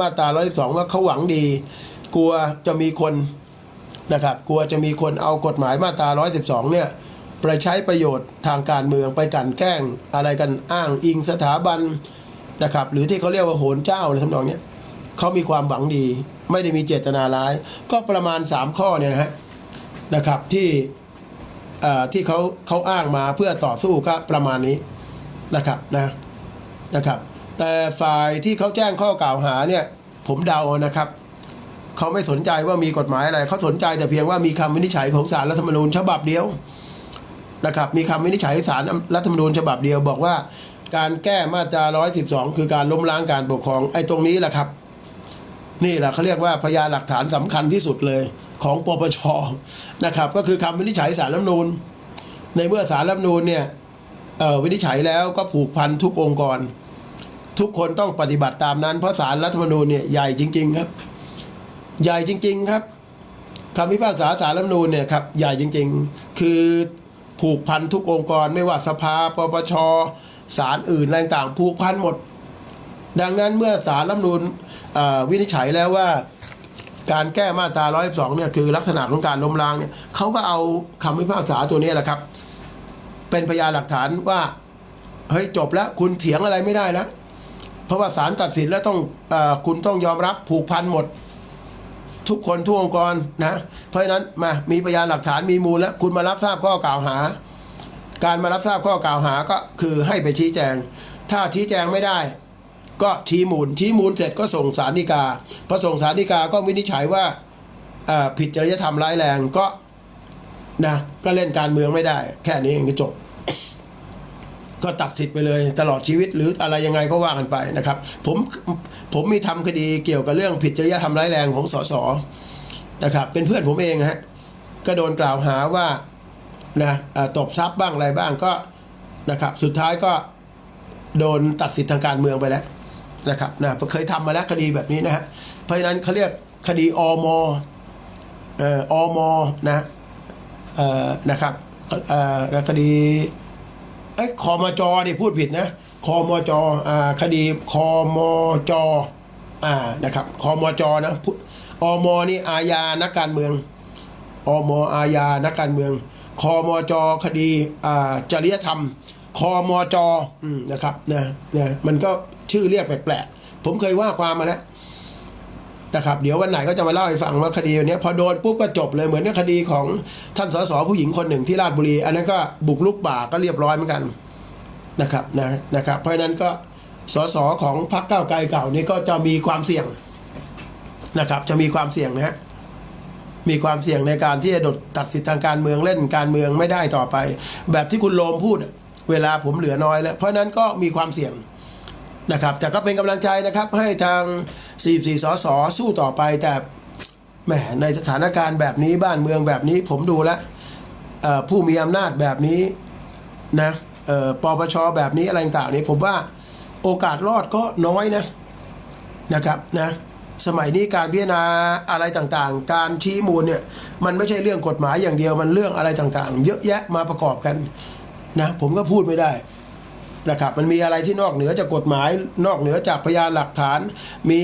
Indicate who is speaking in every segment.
Speaker 1: มาตรา112ว่าเขาหวังดี กลัวจะมีคนนะครับ กลัวจะมีคนเอากฎหมายมาตรา112เนี่ยไปใช้ประโยชน์ทางการเมืองไปกันแกล้งอะไรกันอ้างอิงสถาบันนะครับ หรือที่เขาเรียกว่าโหนเจ้าอะไรทำนองนี้เขามีความหวังดี ไม่ได้มีเจตนาร้าย ก็ประมาณ 3 ข้อเนี่ยนะฮะนะครับที่เอ่อที่เขาเขาอ้างมาเพื่อต่อสู้ก็ประมาณนี้นะครับนะนะครับ แต่ฝ่ายที่เขาแจ้งข้อกล่าวหาเนี่ยผมเดานะครับเขาไม่สนใจว่ามีกฎหมายอะไรเขาสนใจแต่เพียงว่ามีคำวินิจฉัยของศาลรัฐธรรมนูญฉบับเดียวนะครับมีคำวินิจฉัยศาลรัฐธรรมนูญฉบับเดียวบอกว่า การแก้มาตรา 112 คือการล้มล้างการปกครองไอ้ตรงนี้แหละครับ นี่แหละเขาเรียกว่าพยานหลักฐานสำคัญที่สุดเลยของปปชนะครับ ก็คือคำวินิจฉัยศาลรัฐธรรมนูญ ในเมื่อศาลรัฐธรรมนูญเนี่ยเอ่อวินิจฉัยแล้วก็ผูกพันทุกองค์กร ทุกคนต้องปฏิบัติตามนั้น เพราะศาลรัฐธรรมนูญเนี่ยใหญ่จริง ๆ ครับ ใหญ่จริง ๆ ครับคำพิพากษาสารรัฐธรรมนูญเนี่ยครับใหญ่จริง ๆ คือผูกพันทุกองค์กรไม่ว่าสภาปปชศาลอื่นอะไรต่างๆผูกพันหมด ดังนั้นเมื่อสารรัฐธรรมนูญวินิจฉัยแล้วว่าการแก้มาตรา 112 เนี่ยคือลักษณะของการล้มล้างเนี่ยเขาก็เอาคำพิพากษาตัวนี้แหละครับ เป็นพยานหลักฐานว่า เฮ้ยจบแล้ว คุณเถียงอะไรไม่ได้แล้ว เพราะว่าศาลตัดสินแล้วต้องอคุณต้องยอมรับผูกพันหมด ทุกคนทุกองค์กรนะ เพราะฉะนั้นมามีพยานหลักฐานมีมูลแล้วคุณมารับทราบข้อกล่าวหา การมารับทราบข้อกล่าวหาก็คือให้ไปชี้แจง ถ้าชี้แจงไม่ได้ ก็ชี้มูลชี้มูลเสร็จก็ส่งสารฎีกาพอส่งสารฎีกาก็วินิจฉัยว่าผิดจริยธรรมร้ายแรงก็นะก็เล่นการเมืองไม่ได้ แค่นี้เองก็จบ ก็ตัดสิทธิ์ไปเลยตลอดชีวิตหรืออะไรยังไงก็ว่ากันไปนะครับ ผมผมมีทำคดีเกี่ยวกับเรื่องผิดจริยธรรมร้ายแรงของสสนะครับ เป็นเพื่อนผมเองฮะก็โดนกล่าวหาว่านะอ่อตบทรัพย์บ้างอะไรบ้างก็นะครับสุดท้ายก็โดนตัดสิทธิ์ทางการเมืองไปแล้วนะครับนะเคยทำมาแล้วคดีแบบนี้นะฮะเพราะฉะนั้นเขาเรียกคดีอมเอ่ออมนะเอ่อนะครับเอ่อคดี อ้คอมจนี่พูดผิดนะคอมจอ่าคดีคอมจอ่านะครับคอมจนะพูดอมนี่อาญานักการเมืองอมอาญานักการเมืองคอมจคดีอ่าจริยธรรมคอมจอืมนะครับนะนะมันก็ชื่อเรียกแปลกๆผมเคยว่าความมาแล้ว นะครับเดี๋ยววันไหนก็จะมาเล่าให้ฟังว่าคดีวันนี้พอโดนปุ๊บก็จบเลยเหมือนกับคดีของท่านสสผู้หญิงคนหนึ่งที่ราชบุรี อันนั้นก็บุกลุกป่าก็เรียบร้อยเหมือนกันนะครับนะนะครับ เพราะนั้นก็สสของพรรคก้าวไกลเก่านี่ก็จะมีความเสี่ยงนะครับ จะมีความเสี่ยงนะฮะมีความเสี่ยงในการที่จะดดตัดสิทธิทางการเมืองเล่นการเมืองไม่ได้ต่อไป แบบที่คุณโลมพูด เวลาผมเหลือน้อยแล้ว เพราะนั้นก็มีความเสี่ยง นะครับ แต่ก็เป็นกำลังใจนะครับ ให้ทาง 44 สส สู้ต่อไปแต่แหมในสถานการณ์แบบนี้บ้านเมืองแบบนี้ผมดูแล้วผู้มีอำนาจแบบนี้นะปปชแบบนี้อะไรต่างๆนี่ผมว่าโอกาสรอดก็น้อยนะนะครับนะสมัยนี้การพิจารณาอะไรต่างๆ การชี้มูลเนี่ยมันไม่ใช่เรื่องกฎหมายอย่างเดียวมันเรื่องอะไรต่างๆ เยอะแยะมาประกอบกันนะผมก็พูดไม่ได้ นะครับมันมีอะไรที่นอกเหนือจากกฎหมาย นอกเหนือจากพยานหลักฐาน มี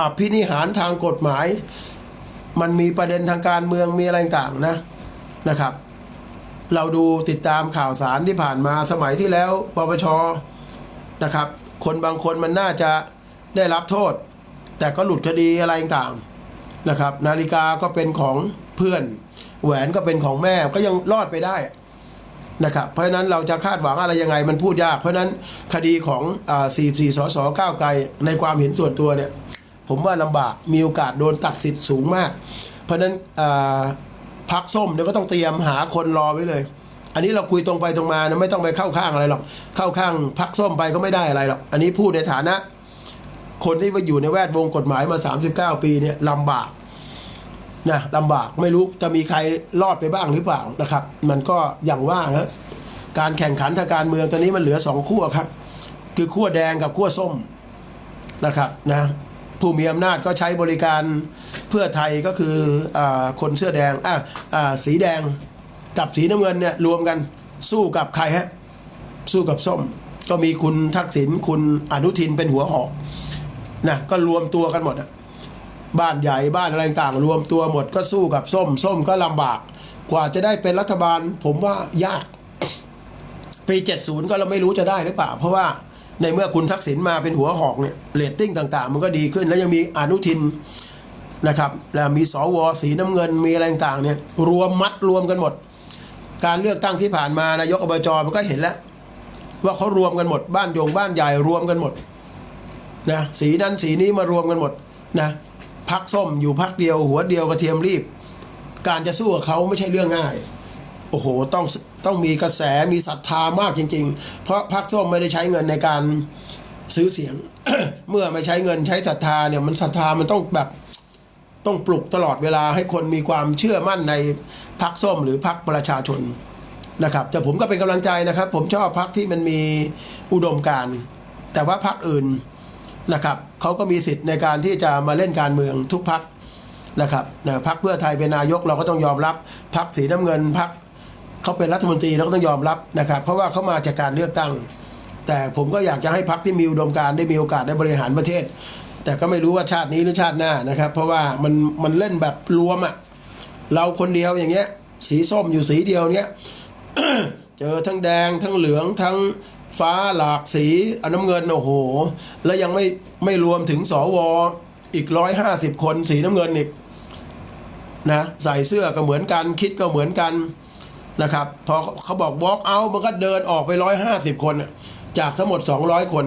Speaker 1: อภินิหารทางกฎหมาย มันมีประเด็นทางการเมืองมีอะไรต่างนะนะครับ เราดูติดตามข่าวสารที่ผ่านมาสมัยที่แล้วปปชนะครับ คนบางคนมันน่าจะได้รับโทษ แต่ก็หลุดคดีอะไรต่างนะครับ นาฬิกาก็เป็นของเพื่อน แหวนก็เป็นของแม่ก็ยังรอดไปได้ นะครับเพราะฉะนั้นเราจะคาดหวังอะไรยังไงมันพูดยาก เพราะฉะนั้นคดีของอ่า44สสก้าวไกลในความเห็นส่วนตัวเนี่ยผมว่าลำบากมีโอกาสโดนตัดสิทธิ์สูงมาก เพราะฉะนั้นพักส้มเดี๋ยวก็ต้องเตรียมหาคนรอไว้เลย อันนี้เราคุยตรงไปตรงมานะไม่ต้องไปเข้าข้างอะไรหรอกเข้าข้างพักส้มไปก็ไม่ได้อะไรหรอกอันนี้พูดในฐานะ คนที่มาอยู่ในแวดวงกฎหมายมา 39 ปีเนี่ยลำบาก นะลำบากไม่รู้จะมีใครรอดไปบ้างหรือเปล่านะครับ มันก็อย่างว่านะการแข่งขันทางการเมืองตอนนี้มันเหลือสองขั้วครับ คือขั้วแดงกับขั้วส้มนะครับนะผู้มีอำนาจก็ใช้บริการเพื่อไทยก็คืออคนเสื้อแดงอะอ่าสีแดงกับสีน้ำเงินเนี่ยรวมกันสู้กับใครฮะสู้กับส้ม ก็มีคุณทักษิณคุณอนุทินเป็นหัวหอกนะก็รวมตัวกันหมดอะ บ้านใหญ่บ้านอะไรต่างรวมตัวหมดก็สู้กับส้ม ส้มก็ลำบาก กว่าจะได้เป็นรัฐบาล ผมว่ายาก ปี 70 ก็เราไม่รู้จะได้หรือเปล่า เพราะว่าในเมื่อคุณทักษิณมาเป็นหัวหอกเนี่ยเรตติ้งต่าง ๆ มันก็ดีขึ้น แล้วยังมีอนุทินนะครับแล้วมีสวสีน้ำเงินมีอะไรต่างๆเนี่ยรวมมัดรวมกันหมด การเลือกตั้งที่ผ่านมานายกอบจมันก็เห็นแล้ว ว่าเขารวมกันหมด บ้านโยงบ้านใหญ่รวมกันหมดนะสีนั้นสีนี้มารวมกันหมดนะ พักส้มอยู่พักเดียว หัวเดียวกระเทียมรีบ การจะสู้กับเขาไม่ใช่เรื่องง่าย โอ้โหต้องต้องมีกระแสมีศรัทธามากจริง ๆ เพราะพรรคส้มไม่ได้ใช้เงินในการซื้อเสียง เมื่อไม่ใช้เงินใช้ศรัทธาเนี่ยมันศรัทธามันต้องแบบต้องปลุกตลอดเวลาให้คนมีความเชื่อมั่นในพรรคส้มหรือพรรคประชาชนนะครับแต่ผมก็เป็นกำลังใจนะครับ ผมชอบพรรคที่มันมีอุดมการณ์แต่ว่าพรรคอื่น นะครับเขาก็มีสิทธิ์ในการที่จะมาเล่นการเมืองทุกพรรคนะครับนะพักเพื่อไทยเป็นนายกเราก็ต้องยอมรับพักสีน้ำเงินพักเขาเป็นรัฐมนตรีเราก็ต้องยอมรับนะครับ เพราะว่าเขามาจากการเลือกตั้ง แต่ผมก็อยากจะให้พักที่มีอุดมการได้มีโอกาสได้บริหารประเทศ แต่ก็ไม่รู้ว่าชาตินี้หรือชาติหน้านะครับ เพราะว่ามันมันเล่นแบบรวมอะ่ะเราคนเดียวอย่างเงี้ย สีส้มอยู่สีเดียวเนี้ยเจอทั้งแดงทั้งเหลืองทั้ง ฟ้าหลากสีอันน้ำเงินโอ้โห แล้วยังไม่ไม่รวมถึงสวอีกร้อยห้าสิบคนสีน้ำเงินอีกนะใส่เสื้อก็เหมือนกันคิดก็เหมือนกันนะครับพอเขาบอก walk out มันก็เดินออกไปร้อยห้าสิบคน จากทั้งหมดสองร้อยคน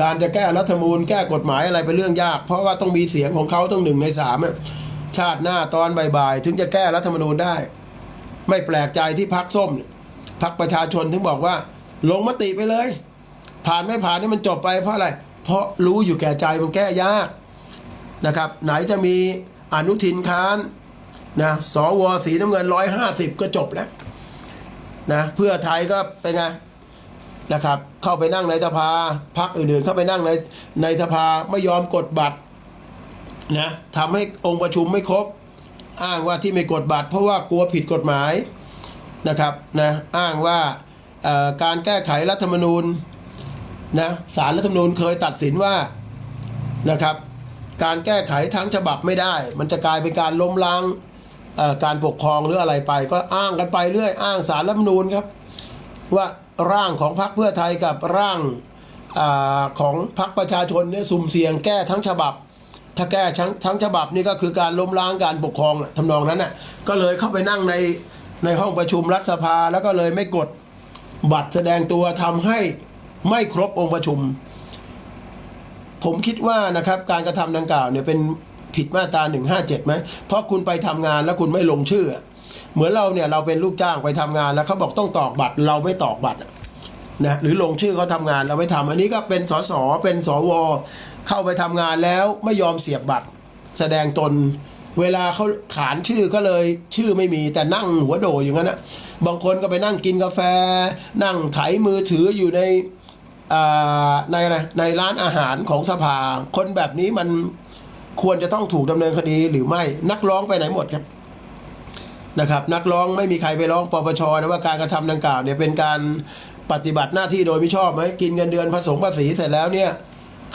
Speaker 1: การจะแก้รัฐธรรมนูญแก้กฎหมายอะไรเป็นเรื่องยาก เพราะว่าต้องมีเสียงของเขาต้องหนึ่งในสามชาติหน้าตอนบ่ายๆ ถึงจะแก้รัฐธรรมนูญได้ ไม่แปลกใจที่พักส้มพักประชาชนถึงบอกว่า ลงมติไปเลย ผ่านไม่ผ่านนี่มันจบไปเพราะอะไร เพราะรู้อยู่แก่ใจมันแก้ยากนะครับ ไหนจะมีอนุทินค้านนะสวสีน้ำเงินร้อยห้าสิบก็จบแล้วนะเพื่อไทยก็เป็นไงนะครับ เข้าไปนั่งในสภาพักอื่นๆ เข้าไปนั่งในในสภาไม่ยอมกดบัตรนะทำให้องค์ประชุมไม่ครบ อ้างว่าที่ไม่กดบัตร เพราะว่ากลัวผิดกฎหมายนะครับนะอ้างว่า การแก้ไขรัฐธรรมนูญนะสารรัฐธรรมนูญเคยตัดสินว่านะครับการแก้ไขทั้งฉบับไม่ได้ มันจะกลายเป็นการล้มล้างการปกครองหรืออะไรไป ก็อ้างกันไปเรื่อยอ้างสารรัฐธรรมนูญครับว่าร่างของพรรคเพื่อไทยกับร่างอของพรรคประชาชนเนี่ยสุ่มเสี่ยงแก้ทั้งฉบับ ถ้าแก้ทั้งทั้งฉบับนี่ก็คือการล้มล้างการปกครองน่ะทำนองนั้นน่ะก็เลยเข้าไปนั่งในในห้องประชุมรัฐสภาแล้วก็เลยไม่กด บัตรแสดงตัวทำให้ไม่ครบองค์ประชุม ผมคิดว่านะครับการกระทำดังกล่าวเนี่ยเป็นผิดมาตรา157ไหมเพราะคุณไปทำงานแล้วคุณไม่ลงชื่อ เหมือนเราเนี่ยเราเป็นลูกจ้างไปทำงานแล้วเขาบอกต้องตอกบัตรเราไม่ตอกบัตรนะหรือลงชื่อเขาทำงานเราไม่ทำอันนี้ก็เป็นสสเป็นสวเข้าไปทำงานแล้วไม่ยอมเสียบบัตร แสดงตน เวลาเขาขานชื่อก็เลยชื่อไม่มีแต่นั่งหัวโดอย่างนั้นนะบางคนก็ไปนั่งกินกาแฟ นั่งไถมือถืออยู่ในอ่ในอะไรในร้านอาหารของสภา คนแบบนี้มันควรจะต้องถูกดำเนินคดีหรือไม่นักร้องไปไหนหมดครับนะครับ นักร้องไม่มีใครไปร้องปปชนะว่าการกระทำดังกล่าวเนี่ยเป็นการปฏิบัติหน้าที่โดยไม่ชอบไหมกินเงินเดือนผสมภาษีเสร็จแล้วเนี่ย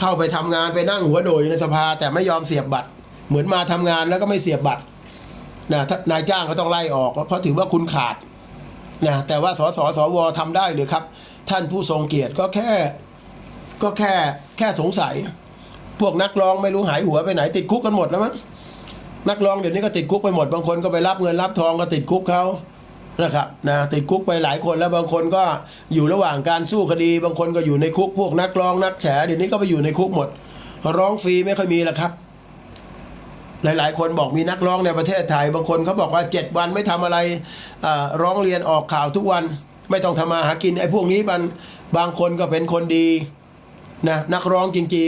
Speaker 1: เข้าไปทำงานไปนั่งหัวโดยในสภาแต่ไม่ยอมเสียบบัตร เหมือนมาทำงานแล้วก็ไม่เสียบบัตรนะถ้านายจ้างก็ต้องไล่ออก เพราะถือว่าคุณขาดนะแต่ว่าสสสวทำได้หรือครับ ท่านผู้ทรงเกียรติก็แค่ก็แค่แค่สงสัย พวกนักร้องไม่รู้หายหัวไปไหนติดคุกกันหมดแล้วมั้งนักร้องเดี๋ยวนี้ก็ติดคุกไปหมดบางคนก็ไปรับเงินรับทองก็ติดคุกเขานะครับนะติดคุกไปหลายคนแล้วบางคนก็อยู่ระหว่างการสู้คดี บางคนก็อยู่ในคุกพวกนักร้องนักแฉเดี๋ยวนี้ก็ไปอยู่ในคุกหมด ร้องฟรีไม่ค่อยมีแล้วครับ หลาย ๆ คนบอกมีนักร้องในประเทศไทย บางคนเขาบอกว่าเจ็ดวันไม่ทำอะไรร้องเรียนออกข่าวทุกวัน ไม่ต้องทำมาหากินไอ้พวกนี้มันบางคนก็เป็นคนดีนะนักร้องจริง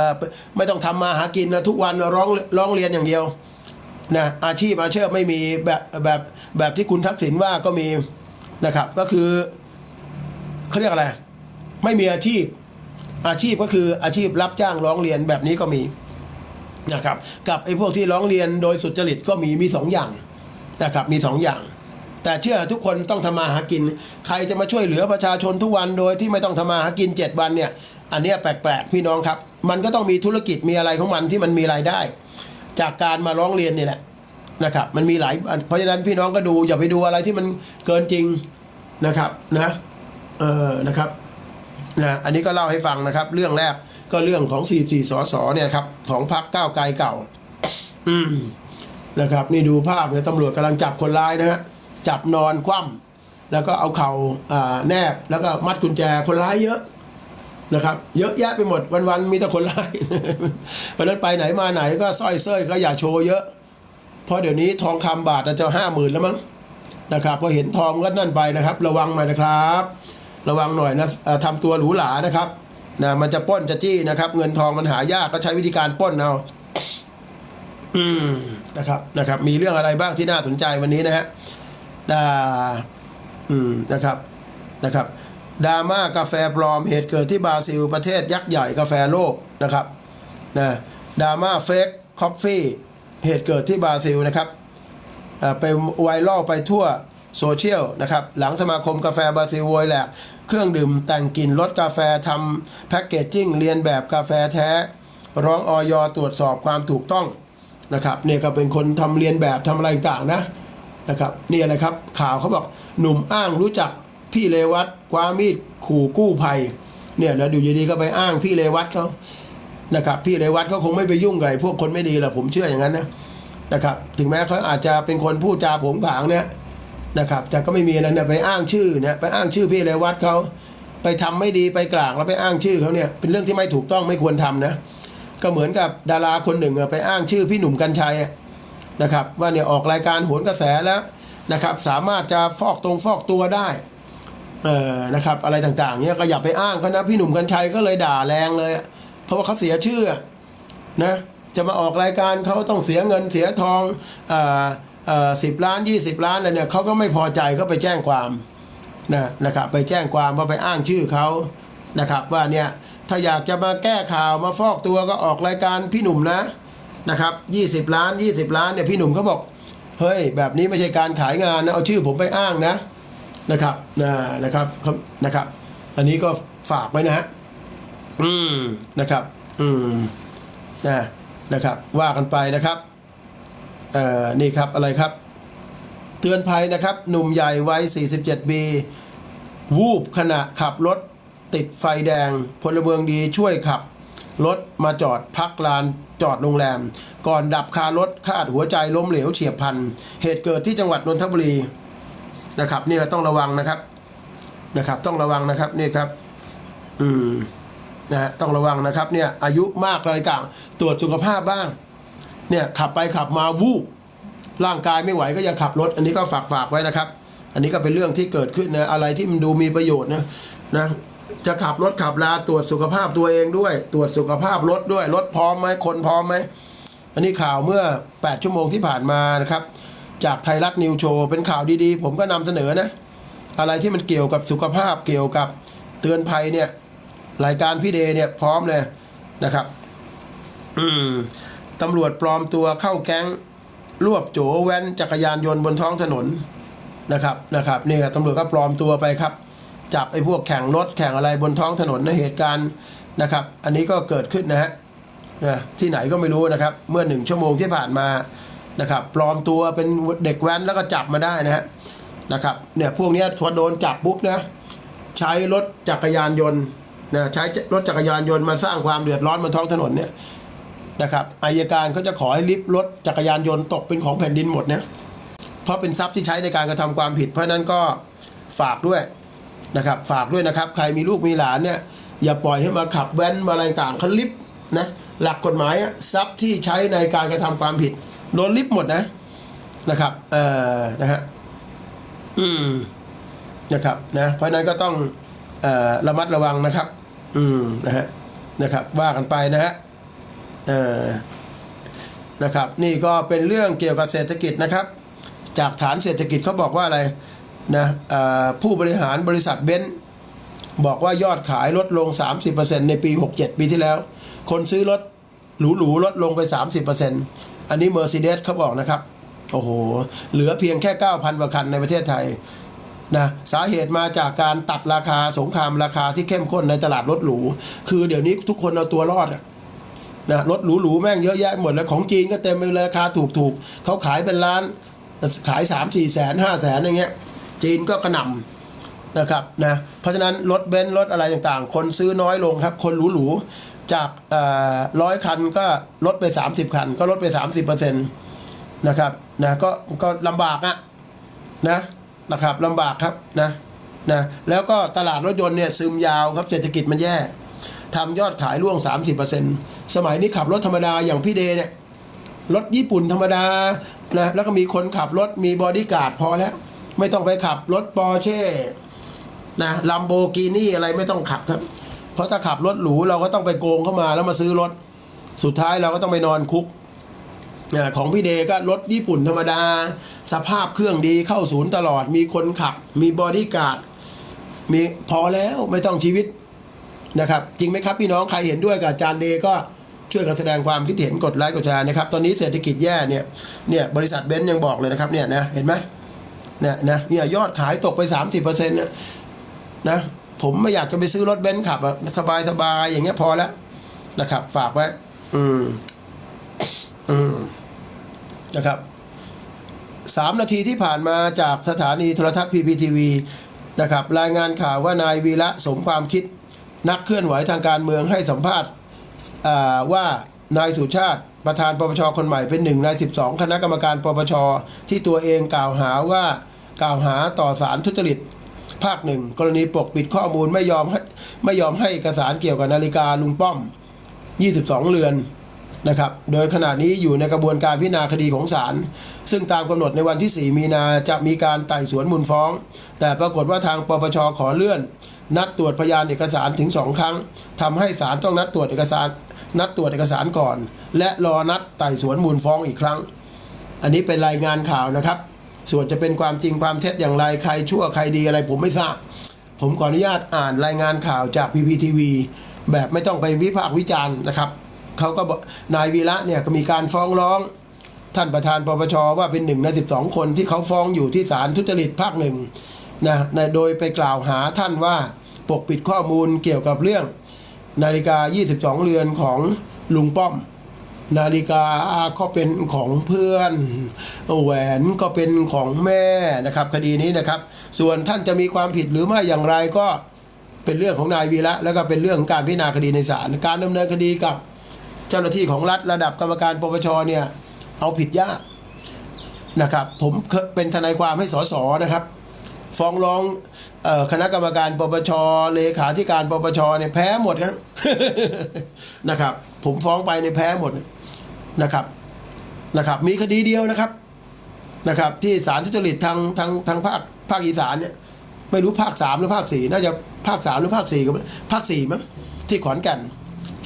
Speaker 1: ๆไม่ต้องทำมาหากินนะทุกวันร้องร้องเรียนอย่างเดียวนะอาชีพอาชีพไม่มีแบบแบบแบบที่คุณทักษิณว่าก็มีนะครับ ก็คือเขาเรียกอะไร ไม่มีอาชีพอาชีพก็คืออาชีพรับจ้างร้องเรียนแบบนี้ก็มี นะครับ กับไอ้พวกที่ร้องเรียนโดยสุจริตก็มีมีสองอย่างนะครับมีสองอย่าง แต่เชื่อทุกคนต้องทำมาหากิน ใครจะมาช่วยเหลือประชาชนทุกวันโดยที่ไม่ต้องทำมาหากินเจ็ดวันเนี่ยอันนี้แปลกๆพี่น้องครับ มันก็ต้องมีธุรกิจมีอะไรของมันที่มันมีรายได้ จากการมาร้องเรียนนี่แหละนะครับมันมีหลายเพราะฉะนั้นพี่น้องก็ดูอย่าไปดูอะไรที่มันเกินจริงนะครับนะเออนะครับนะอันนี้ก็เล่าให้ฟังนะครับ เรื่องแรก ก็เรื่องของ 4 4 สสเนี่ยครับ ของพรรคก้าวไกลเก่าอืมนะครับ นี่ดูภาพเนี่ยตำรวจกำลังจับคนร้ายนะฮะจับนอนคว่ำแล้วก็เอาเข่าอ่าแนบแล้วก็มัดกุญแจคนร้ายเยอะนะครับ เยอะแยะไปหมดวันๆมีแต่คนร้ายเพราะนั้นไปไหนมาไหนก็สร้อยเส้ยก็อย่าโชว์เยอะ เพราะเดี๋ยวนี้ทองคำบาทจะห้าหมื่นแล้วมั้งนะครับพอเห็นทองก็นั่นไปนะครับ ระวังหน่อยนะครับ ระวังหน่อยนะทำตัวหรูหรานะครับ นะมันจะป้นจะจี้นะครับ เงินทองมันหายากก็ใช้วิธีการป้นเอาอืมนะครับนะครับ มีเรื่องอะไรบ้างที่น่าสนใจวันนี้นะฮะดาอืมนะครับนะครับดราม่ากาแฟปลอมเหตุเกิดที่บราซิลประเทศยักษ์ใหญ่กาแฟโลกนะครับนะดราม่าเฟกคอฟฟี่เหตุเกิดที่บราซิลนะครับอ่าไปไวรัลไปทั่ว โซเชียลนะครับหลังสมาคมกาแฟบราซิลโวยแหลกเครื่องดื่มแต่งกลิ่นรสกาแฟทำแพ็กเกจจิ้งเรียนแบบกาแฟแท้ ร้องออยตรวจสอบความถูกต้องนะครับเนี่ยก็เป็นคนทำเรียนแบบทำอะไรต่างนะนะครับนี่อะไรครับข่าวเขาบอกหนุ่มอ้างรู้จักพี่เลวัตคว้ามีดขู่กู้ภัยเนี่ยแล้วอยู่ดีๆก็ไปอ้างพี่เลวัตเขานะครับพี่เลวัตเขาคงไม่ไปยุ่งกับพวกคนไม่ดีหรอกผมเชื่ออย่างนั้นนะนะครับถึงแม้เขาอาจจะเป็นคนพูดจาผงผางเนี่ย นะครับ แต่ก็ไม่มีนะเนี่ยไปอ้างชื่อเนี่ยไปอ้างชื่อพี่เลวัตเขาไปทำไม่ดีไปกลากแล้วไปอ้างชื่อเขาเนี่ยเป็นเรื่องที่ไม่ถูกต้องไม่ควรทำนะ ก็เหมือนกับดาราคนหนึ่งอะไปอ้างชื่อพี่หนุ่มกัญชัยนะครับ ว่าเนี่ยออกรายการโหนกระแสแล้วนะครับ สามารถจะฟอกตรงฟอกตัวได้เออนะครับ อะไรต่างๆเนี่ยก็อย่าไปอ้างเขานะพี่หนุ่มกัญชัยก็เลยด่าแรงเลย เพราะว่าเขาเสียชื่อนะจะมาออกรายการเขาต้องเสียเงินเสียทองอ่า สิบล้านยี่สิบล้านอะไรเนี่ยเขาก็ไม่พอใจก็ไปแจ้งความนะนะครับไปแจ้งความว่าไปอ้างชื่อเขานะครับว่าเนี่ยถ้าอยากจะมาแก้ข่าวมาฟอกตัวก็ออกรายการพี่หนุ่มนะนะครับยี่สิบล้านยี่สิบล้านเนี่ยพี่หนุ่มเขาบอกเฮ้ยแบบนี้ไม่ใช่การขายงานนะเอาชื่อผมไปอ้างนะนะครับนะนะครับครับนะครับ อันนี้ก็ฝากไว้นะฮะอืมนะครับ อืมนะนะครับ ว่ากันไปนะครับ เอ่อนี่ครับอะไรครับ เตือนภัยนะครับ หนุ่มใหญ่วัย 47 ปี วูบขณะขับรถติดไฟแดง พลเมืองดีช่วยขับ รถมาจอดพักลานจอดโรงแรม ก่อนดับคารถคาดหัวใจล้มเหลวเฉียบพลัน เหตุเกิดที่จังหวัดนนทบุรีนะครับนี่ต้องระวังนะครับนะครับ ต้องระวังนะครับนี่ครับ อืมนะฮะต้องระวังนะครับเนี่ยอายุมากอะไรต่างตรวจสุขภาพบ้าง เนี่ยขับไปขับมาวูบร่างกายไม่ไหวก็ยังขับรถ อันนี้ก็ฝากฝากไว้นะครับ อันนี้ก็เป็นเรื่องที่เกิดขึ้นนะอะไรที่มันดูมีประโยชน์นะนะจะขับรถขับลาตรวจสุขภาพตัวเองด้วย ตรวจสุขภาพรถด้วยรถพร้อมไหมคนพร้อมไหมอันนี้ข่าวเมื่อ 8 ชั่วโมงที่ผ่านมานะครับ จากไทยรัฐนิวโชว์เป็นข่าวดีๆ ผมก็นำเสนอนะ อะไรที่มันเกี่ยวกับสุขภาพเกี่ยวกับเตือนภัยเนี่ยรายการพี่เดย์เนี่ยพร้อมเลยนะครับ อืม ตำรวจปลอมตัวเข้าแก๊งรวบโจแว้นจักรยานยนต์บนท้องถนนนะครับนะครับนี่ตำรวจก็ปลอมตัวไปครับ จับไอ้พวกแข่งรถแข่งอะไรบนท้องถนนในเหตุการณ์นะครับ อันนี้ก็เกิดขึ้นนะฮะนะที่ไหนก็ไม่รู้นะครับ เมื่อหนึ่งชั่วโมงที่ผ่านมานะครับปลอมตัวเป็นเด็กแว้นแล้วก็จับมาได้นะฮะนะครับเนี่ยพวกนี้ยพอโดนจับปุ๊บนะใช้รถจักรยานยนต์นะใช้รถจักรยานยนต์มาสร้างความเดือดร้อนบนท้องถนนเนี่ย นะครับอายการเขาจะขอให้ลิฟต์รถจักรยานยนต์ตกเป็นของแผ่นดินหมดเนะเพราะเป็นทรัพย์ที่ใช้ในการกระทำความผิด เพราะนั้นก็ฝากด้วยนะครับ ฝากด้วยนะครับ ใครมีลูกมีหลานเนี่ยอย่าปล่อยให้มาขับแว้นมาอะไรต่างเขาลิฟต์นะหลักกฎหมายทรัพย์ที่ใช้ในการกระทำความผิดโดนลิฟต์หมดนะนะครับเอ่อนะฮะอืมนะครับนะเพราะฉะนั้นก็ต้องเอ่อระมัดระวังนะครับ อืมนะฮะนะครับว่ากันไปนะฮะ เออนะครับ นี่ก็เป็นเรื่องเกี่ยวกับเศรษฐกิจนะครับ จากฐานเศรษฐกิจเขาบอกว่าอะไรนะผู้บริหารบริษัทเบนซ์บอกว่ายอดขายลดลง 30%ในปี 67 ปีที่แล้ว คนซื้อรถหรูๆลดลงไป 30%อันนี้ Mercedes เขาบอกนะครับ โอ้โห เหลือเพียงแค่ 9,000กว่าคันในประเทศไทยนะสาเหตุมาจากการตัดราคาสงครามราคาที่เข้มข้นในตลาดรถหรู คือเดี๋ยวนี้ทุกคนเอาตัวรอดอะ นะรถหรูๆแม่งเยอะแยะหมดแล้วของจีนก็เต็มไปเลยราคาถูกๆเขาขายเป็นล้าน ขายสามสี่แสนห้าแสนอย่างเงี้ยจีนก็กระหน่ำนะครับนะเพราะฉะนั้นรถเบนซ์รถอะไรต่างๆ คนซื้อน้อยลงครับ คนหรูๆจากร้อยคันก็ลดไป 30 คัน ก็ลดไป 30เปอร์เซ็นต์นะครับนะก็ก็ลำบากอะนะนะครับลำบากครับนะนะแล้วก็ตลาดรถยนต์เนี่ยซึมยาวครับเศรษฐกิจมันแย่ ทำยอดขายร่วง 30%สมัยนี้ขับรถธรรมดาอย่างพี่เดเนี่ยรถญี่ปุ่นธรรมดานะแล้วก็มีคนขับรถมีบอดี้การ์ดพอแล้ว ไม่ต้องไปขับรถปอร์เช่นะลัมโบกินี่อะไรไม่ต้องขับครับ เพราะถ้าขับรถหรูเราก็ต้องไปโกงเข้ามาแล้วมาซื้อรถ สุดท้ายเราก็ต้องไปนอนคุกนะของพี่เดก็รถญี่ปุ่นธรรมดา สภาพเครื่องดีเข้าศูนย์ตลอดมีคนขับ มีบอดี้การ์ดมีพอแล้วไม่ต้องชีวิต นะครับ จริงไหมครับพี่น้องใครเห็นด้วยกับอาจารย์เดก็ช่วยกันแสดงความคิดเห็นกดไลค์กดแชร์นะครับ ตอนนี้เศรษฐกิจแย่เนี่ยเนี่ยบริษัทเบนซ์ยังบอกเลยนะครับเนี่ยนะเห็นไหมเนี่ยนะเนี่ยยอดขายตกไป 30%เนี่ยนะผมไม่อยากจะไปซื้อรถเบนซ์ขับอะสบายสบายอย่างเงี้ยพอแล้วนะครับ ฝากไว้ อืม อืม นะครับสามนาทีที่ผ่านมาจากสถานีโทรทัศน์พีพีทีวีนะครับ รายงานข่าวว่านายวีระสมความคิด นักเคลื่อนไหวทางการเมืองให้สัมภาษณ์ว่านายสุชาติประธานปปชคนใหม่เป็นหนึ่งใน 12 คณะกรรมการปปชที่ตัวเองกล่าวหาว่ากล่าวหาต่อสารทุจริต ภาคหนึ่งกรณีปกปิดข้อมูลไม่ยอมให้ไม่ยอมให้เอกสารเกี่ยวกับนาฬิกาลุงป้อม 22 เรือนนะครับโดยขณะนี้อยู่ในกระบวนการพิจารณาคดีของศาลซึ่งตามกำหนดในวันที่ 4 มีนาจะมีการไต่สวนมูลฟ้อง แต่ปรากฏว่าทางปปชขอเลื่อน นัดตรวจพยานเอกสารถึงสองครั้งทำให้ศาลต้องนัดตรวจเอกสาร นัดตรวจเอกสารก่อน และรอนัดไต่สวนมูลฟ้องอีกครั้ง อันนี้เป็นรายงานข่าวนะครับ ส่วนจะเป็นความจริงความเท็จอย่างไรใครชั่วใครดีอะไรผมไม่ทราบ ผมขออนุญาตอ่านรายงานข่าวจาก PPTV แบบไม่ต้องไปวิพากษ์วิจารณ์นะครับเขาก็นายวีระเนี่ยก็มีการฟ้องร้องท่านประธานปปชว่าเป็นหนึ่งใน12 คนที่เขาฟ้องอยู่ที่ศาลทุจริตภาคหนึ่งนะโดยไปกล่าวหาท่านว่า ปกปิดข้อมูลเกี่ยวกับเรื่อง นาฬิกา 22 เรือนของลุงป้อม นาฬิกาก็เป็นของเพื่อน แหวนก็เป็นของแม่นะครับ คดีนี้นะครับ ส่วนท่านจะมีความผิดหรือไม่อย่างไรก็เป็นเรื่องของนายวีระแล้วก็เป็นเรื่องของการพิจารณาคดีในศาลการดำเนินคดีกับเจ้าหน้าที่ของรัฐระดับกรรมการปปชเนี่ยเอาผิดยากนะครับ ผมเคยเป็นทนายความให้สสนะครับ ฟ้องร้องคณะกรรมการปปชเลขาธิการปปชเนี่ยแพ้หมดครับนะครับ ผมฟ้องไปในยแพ้หมดนะครับนะครับ มีคดีเดียวนะครับนะครับ ที่ศาลทุจริตทางทางทางภาคภาคอีสานเนี่ยไม่รู้ภาคสามหรือภาคสี่น่าจะภาคสามหรือภาคสี่ก็ภาคสี่มั้งที่ขอนแก่น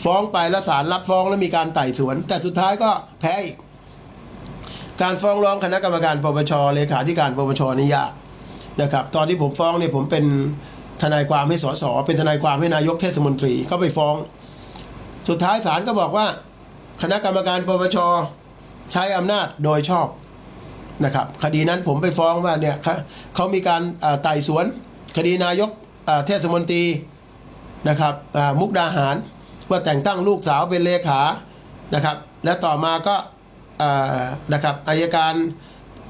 Speaker 1: ฟ้องไปแล้วศาลรับฟ้องแล้วมีการไต่สวน แต่สุดท้ายก็แพ้อีกการฟ้องร้องคณะกรรมการปปชเลขาธิการปปชนี่ยาก นะครับ ตอนที่ผมฟ้องเนี่ยผมเป็นทนายความให้สสเป็นทนายความให้นายกเทศมนตรีก็ไปฟ้อง สุดท้ายศาลก็บอกว่า คณะกรรมการปปชใช้อำนาจโดยชอบนะครับคดีนั้นผมไปฟ้องว่าเนี่ยเขาเขามีการไต่สวน คดีนายกเทศมนตรีนะครับมุกดาหาร ว่าแต่งตั้งลูกสาวเป็นเลขานะครับและต่อมาก็นะครับอายการ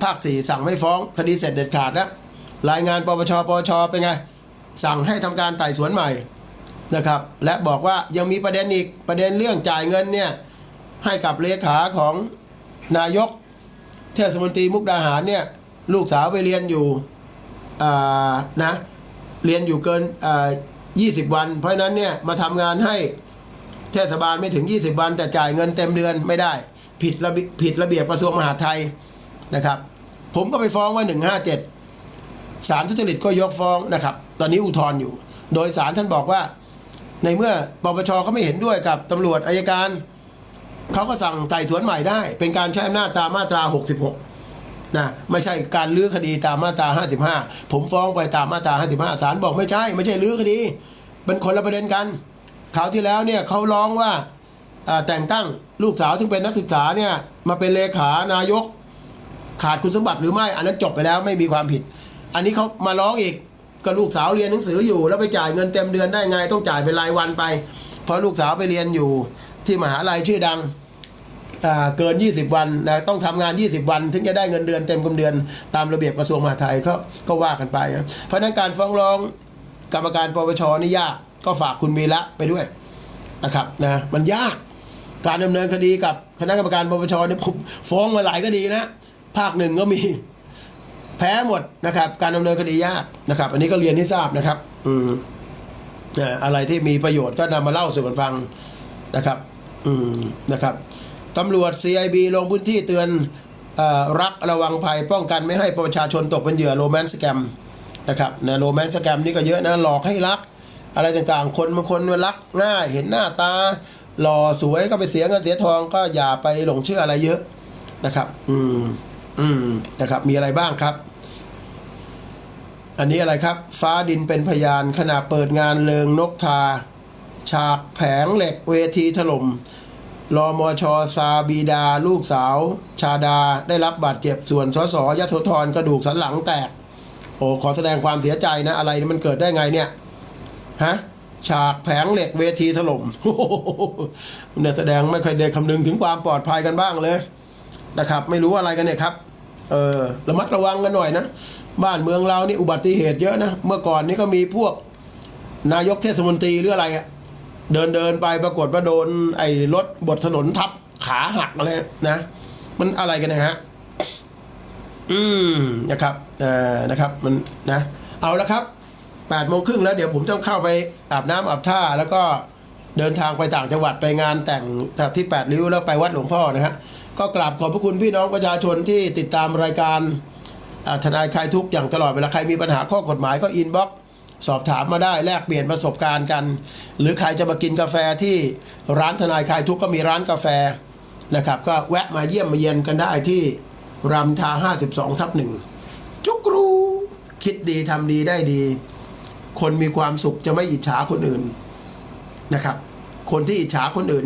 Speaker 1: ภาคสี่สั่งไม่ฟ้อง คดีเสร็จเด็ดขาดแล้ว รายงานปปชปชเป็นไง สั่งให้ทำการไต่สวนใหม่นะครับ และบอกว่ายังมีประเด็นอีกประเด็นเรื่องจ่ายเงินเนี่ยให้กับเลขาของนายกเทศมนตรีมุกดาหารเนี่ยลูกสาวไปเรียนอยู่นะเรียนอยู่เกินอ่า20วัน เพราะนั้นเนี่ยมาทำงานให้เทศบาลไม่ถึง 20 วัน แต่จ่ายเงินเต็มเดือนไม่ได้ ผิดระบียบผิดระเบียบกระทรวงมหาดไทยนะครับ ผมก็ไปฟ้องว่า 157 ศาลทุจริตก็ยกฟ้องนะครับ ตอนนี้อุทธรณ์อยู่ โดยศาลท่านบอกว่า ในเมื่อปปชเขาไม่เห็นด้วยกับตำรวจอายการเขาก็สั่งไต่สวนใหม่ได้ เป็นการใช้อำนาจตามมาตรา 66นะไม่ใช่การลื้อคดีตามมาตรา 55 ผมฟ้องไปตามมาตรา 55ศาลบอกไม่ใช่ ไม่ใช่ลื้อคดีเป็นคนละประเด็นกันคราวที่แล้วเนี่ยเขาร้องว่าอ่าแต่งตั้งลูกสาวซึ่งเป็นนักศึกษาเนี่ยมาเป็นเลขานายกขาดคุณสมบัติหรือไม่อันนั้นจบไปแล้วไม่มีความผิด อันนี้เขามาร้องอีกก็ลูกสาวเรียนหนังสืออยู่ แล้วไปจ่ายเงินเต็มเดือนได้ไง ต้องจ่ายเป็นรายวันไป เพราะลูกสาวไปเรียนอยู่ที่มหาลัยชื่อดังเกิน 20 วันนะต้องทำงาน 20 วัน ถึงจะได้เงินเดือนเต็มกำเดือนตามระเบียบกระทรวงมหาดไทยก็ก็ว่ากันไป เพราะนั้นการฟ้องร้องกรรมการปปชนี่ยากก็ฝากคุณวีระไปด้วยนะครับนะมันยากการดำเนินคดีกับคณะกรรมการปปชเนี่ยผมฟ้องมาหลายคดีนะ ภาคหนึ่งก็มี แพ้หมดนะครับ การดำเนินคดียากนะครับ อันนี้ก็เรียนให้ทราบนะครับ อืมอะไรที่มีประโยชน์ก็นำมาเล่าสู่กันฟังนะครับ อืมนะครับตำรวจ CIB ลงพื้นที่เตือนออรักระวังภัยป้องกันไม่ให้ประชาชนตกเป็นเหยื่อโรแมนต์สแกมนะครับนะโรแมนต์สแกมนี่ก็เยอะนะหลอกให้รัก อะไรต่างๆ คนบางคนมันรักง่ายเห็นหน้าตา หล่อสวยก็ไปเสียเงินเสียทองก็อย่าไปหลงเชื่ออะไรเยอะนะครับ อืม อืมนะครับ มีอะไรบ้างครับ อันนี้อะไรครับ ฟ้าดินเป็นพยานขณะเปิดงานเลิงนกทา ฉากแผงเหล็กเวทีถล่มรอมอชซาบีดา ลูกสาว ชาดาได้รับบาดเจ็บส่วนสสยโสธรกระดูกสันหลังแตก โอ้ขอแสดงความเสียใจนะ อะไรมันเกิดได้ไงเนี่ย ฮะ ฉากแผงเหล็กเวทีถล่มเนี่ยแสดงไม่เคยได้คำนึงถึงความปลอดภัยกันบ้างเลย นะครับ ไม่รู้อะไรกันเนี่ยครับเออระมัดระวังกันหน่อยนะ บ้านเมืองเรานี่อุบัติเหตุเยอะนะ เมื่อก่อนนี่ก็มีพวกนายกเทศมนตรีหรืออะไรอะเดินเดินไปปรากฏว่าโดน ไอ้รถบดถนนทับขาหักอะไรนะ มันอะไรกันนะฮะอืมนะครับเอ่อนะครับ มันนะ เอาละครับแปดโมงครึ่งแล้วเดี๋ยวผมต้องเข้าไปอาบน้ำอาบท่า แล้วก็เดินทางไปต่างจังหวัดไปงานแต่งที่แปดริ้วแล้วไปวัดหลวงพ่อนะฮะ ก็กราบขอบพระคุณพี่น้องประชาชนที่ติดตามรายการทนายคลายทุกข์อย่างตลอดเวลาใครมีปัญหาข้อกฎหมายก็อินบ็อกสอบถามมาได้แลกเปลี่ยนประสบการณ์กัน หรือใครจะมากินกาแฟที่ร้านทนายคลายทุกข์ก็มีร้านกาแฟนะครับ ก็แวะมาเยี่ยมมาเยียนกันได้ที่รามทา 52 ทับหนึ่งจุกรูคิดดีทำดีได้ดี คนมีความสุขจะไม่อิจฉาคนอื่นนะครับ คนที่อิจฉาคนอื่น